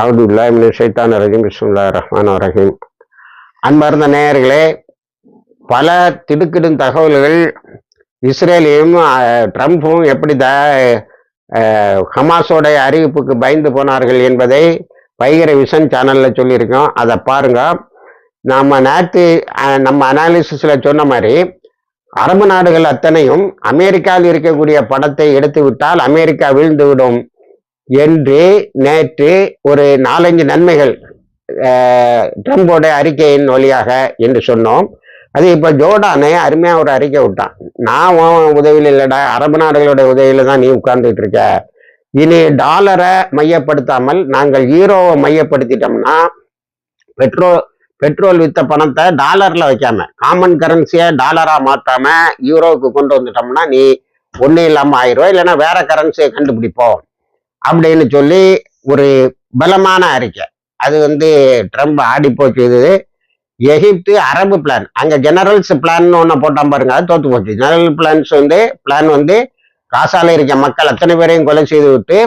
அவுதுல்லாமின் ஷைத்தான் ரஹீம் பிஸ்முல்லா ரஹ்மான் ரஹீம். அன்பார்ந்த நேயர்களே பல திடுக்கிடும் தகவல்கள் இஸ்ரேலையும் ட்ரம்ப்பும் எப்படி த ஹமாஸோடைய அறிவிப்புக்கு பயந்து போனார்கள் என்பதை வைகர விஷன் சேனலில் சொல்லியிருக்கோம். அதை பாருங்க. நம்ம நேற்று நம்ம அனாலிசிஸில் சொன்ன மாதிரி அரபு நாடுகள் அத்தனையும் அமெரிக்காவில் இருக்கக்கூடிய படத்தை எடுத்து விட்டால் அமெரிக்கா வீழ்ந்து விடும் என்று நேற்று ஒரு நாலஞ்சு நன்மைகள் ட்ரம்போட அறிக்கையின் வழியாக என்று சொன்னோம். அது இப்போ ஜோர்டானே அருமையாக ஒரு அறிக்கை விட்டான். நான் உன் உதவியில் இல்லைடா அரபு நாடுகளோட உதவியில் தான் நீ உட்கார்ந்துட்டு இருக்க. இனி டாலரை மையப்படுத்தாமல் நாங்கள் ஈரோவை மையப்படுத்திட்டோம்னா பெட்ரோல் பெட்ரோல் வித்த பணத்தை டாலரில் வைக்காம காமன் கரன்சியை டாலராக மாற்றாமல் யூரோவுக்கு கொண்டு வந்துட்டோம்னா நீ ஒன்றும் இல்லாமல் ஆயிரும் இல்லைன்னா வேற கரன்சியை கண்டுபிடிப்போம். அப்படின்னு சொல்லி ஒரு பலமான அறிக்கை. அது வந்து ட்ரம்ப் ஆடி போச்சு இது. எகிப்து அரபு பிளான் அங்கே ஜெனரல்ஸ் பிளான் ஒன்று போட்டான் பாருங்க அது தோத்து போச்சு. ஜெனரல் பிளான்ஸ் வந்து பிளான் வந்து காசால இருக்க மக்கள் அத்தனை பேரையும் கொலை செய்து விட்டு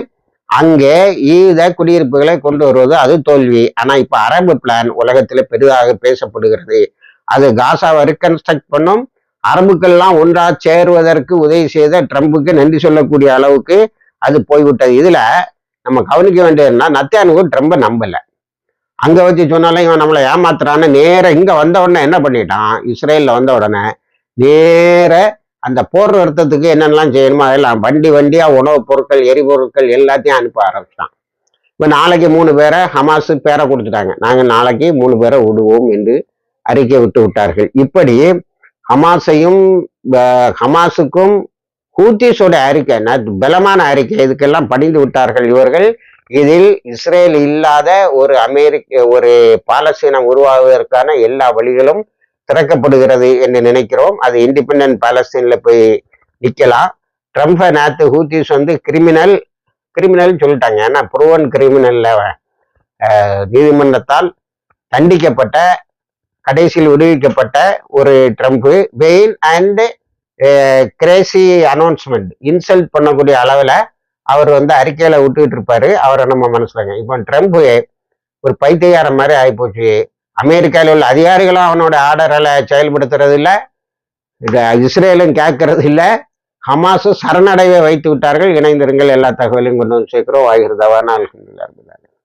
அங்கே ஈத குடியிருப்புகளை கொண்டு வருவது அது தோல்வி. ஆனால் இப்போ அரபு பிளான் உலகத்தில் பெரிதாக பேசப்படுகிறது. அது காசாவை ரீகன்ஸ்ட்ரக்ட் பண்ணும். அரபுக்கள்லாம் ஒன்றா சேருவதற்கு உதவி செய்த ட்ரம்புக்கு நன்றி சொல்லக்கூடிய அளவுக்கு அது போய்விட்டது. இதில் நம்ம கவனிக்க வேண்டியதுன்னா நத்தியானுக்கு ரொம்ப நம்பலை. அங்கே வச்சு சொன்னாலும் இவன் நம்மளை ஏமாத்துறான்னு நேராக இங்கே வந்த உடனே என்ன பண்ணிட்டான்? இஸ்ரேலில் வந்த உடனே நேர அந்த போர் நிறுத்தத்துக்கு என்னென்னலாம் செய்யணுமோ அதெல்லாம் வண்டி வண்டியாக உணவுப் பொருட்கள் எரிபொருட்கள் எல்லாத்தையும் அனுப்ப ஆரம்பிச்சிட்டான். இப்போ நாளைக்கு மூணு பேரை ஹமாஸு பேரை கொடுத்துட்டாங்க. நாங்கள் நாளைக்கு மூணு பேரை விடுவோம் என்று அறிக்கை விட்டு விட்டார்கள். இப்படி ஹமாஸையும் ஹமாஸுக்கும் ஹூத்திஸோட அறிக்கை பலமான அறிக்கை இதுக்கெல்லாம் பணிந்து விட்டார்கள் இவர்கள். இதில் இஸ்ரேல் இல்லாத ஒரு அமெரிக்க ஒரு பாலஸ்தீனம் உருவாவதற்கான எல்லா வழிகளும் திறக்கப்படுகிறது என்று நினைக்கிறோம். அது இண்டிபெண்டன்ட் பாலஸ்தீன்ல போய் நிற்கலாம் ட்ரம்ப்பை நேத்து ஹூத்திஸ் வந்து கிரிமினல் கிரிமினல் சொல்லிட்டாங்க. ஏன்னா ப்ரூவன் கிரிமினல்ல நீதிமன்றத்தால் தண்டிக்கப்பட்ட கடைசியில் விடுவிக்கப்பட்ட ஒரு Trump pain and crazy announcement insult பண்ணக்கூடிய அளவில் அவர் வந்து அறிக்கையில் விட்டுக்கிட்டு இருப்பாரு. அவரை நம்ம மனசுலங்க. இப்போ ட்ரம்ப் ஒரு பைத்தியகாரம் மாதிரி ஆகிப்போச்சு அமெரிக்காவில் உள்ள அதிகாரிகளும் அவனோட ஆர்டர்களை செயல்படுத்துறது இல்லை. இஸ்ரேலும் கேட்கறது இல்லை. ஹமாஸும் சரணடைவை வைத்து விட்டார்கள். இணைந்திருங்கள். எல்லா தகவலையும் கொண்டு வந்து சேர்க்கிறோம். ஆகிறதவான